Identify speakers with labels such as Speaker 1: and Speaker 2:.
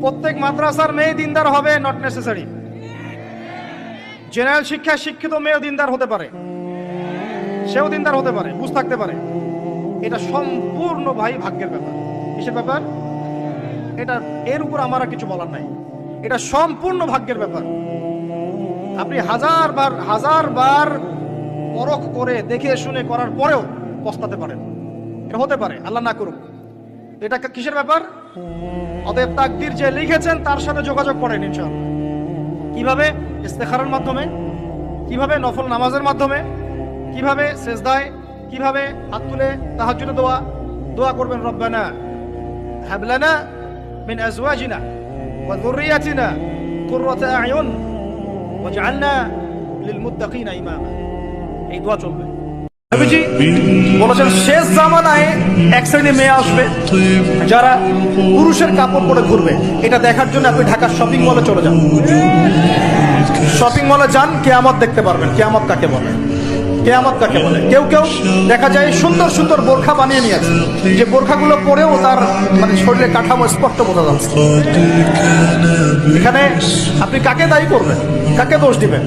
Speaker 1: প্রত্যেক মাদ্রাসার মেয়ে দিনদার হবে নট নেসেসারি জেনারেল শিক্ষায় শিক্ষিত মেয়েও দিনদার হতে পারে। সেও দিনদার হতে পারে, বুঝ থাকতে পারে। এটা সম্পূর্ণ ভাই ভাগ্যের ব্যাপার। কিসের ব্যাপার? এটা, এর উপর আমার আর কিছু বলার নাই। এটা সম্পূর্ণ ভাগ্যের ব্যাপার। আপনি হাজার বার হাজার বার পরখ করে, দেখে শুনে করার পরেও পস্তাতে পারেন। এটা হতে পারে, আল্লাহ না করুক। এটা কিসের ব্যাপার? অতএব তাকদির যে লিখেছেন, তার সাথে যোগাযোগ করেন ইনশাআল্লাহ। কীভাবে? ইস্তেখারের মাধ্যমে? কীভাবে নফল নামাজের মাধ্যমে? কীভাবে সেজদায়? কীভাবে হাত তুলে তাহাজ্জুদে দোয়া? দোয়া করবেন, রব্বানা হাবলানা মিন আজওয়াজিনা ওয়া যুররিয়াতিনা কুররাতা আয়ুন ওয়াজআলনা লিলমুত্তাকিনা ইমামা। এই দোয়া চলবে। নবীজি বলেছেন শেষ জামানায় এক শ্রেণি মেয়ে আসবে, যারা পুরুষের কাপড় পরে ঘুরবে। এটা দেখার জন্য আপনি ঢাকার শপিং মলে চলে যান। শপিং মলে যান, কেয়ামত দেখতে পারবেন। কেয়ামত কাকে বলে? কেয়ামত কাকে বলে? কেউ কেউ দেখা যায় সুন্দর সুন্দর বোরখা বানিয়ে নিয়েছে। যে বোরখাগুলো পরেও তার মানে শরীরে কাঠামো স্পষ্ট বোঝা যাচ্ছে। এখানে আপনি কাকে দায়ী করবেন? কাকে দোষ দিবেন?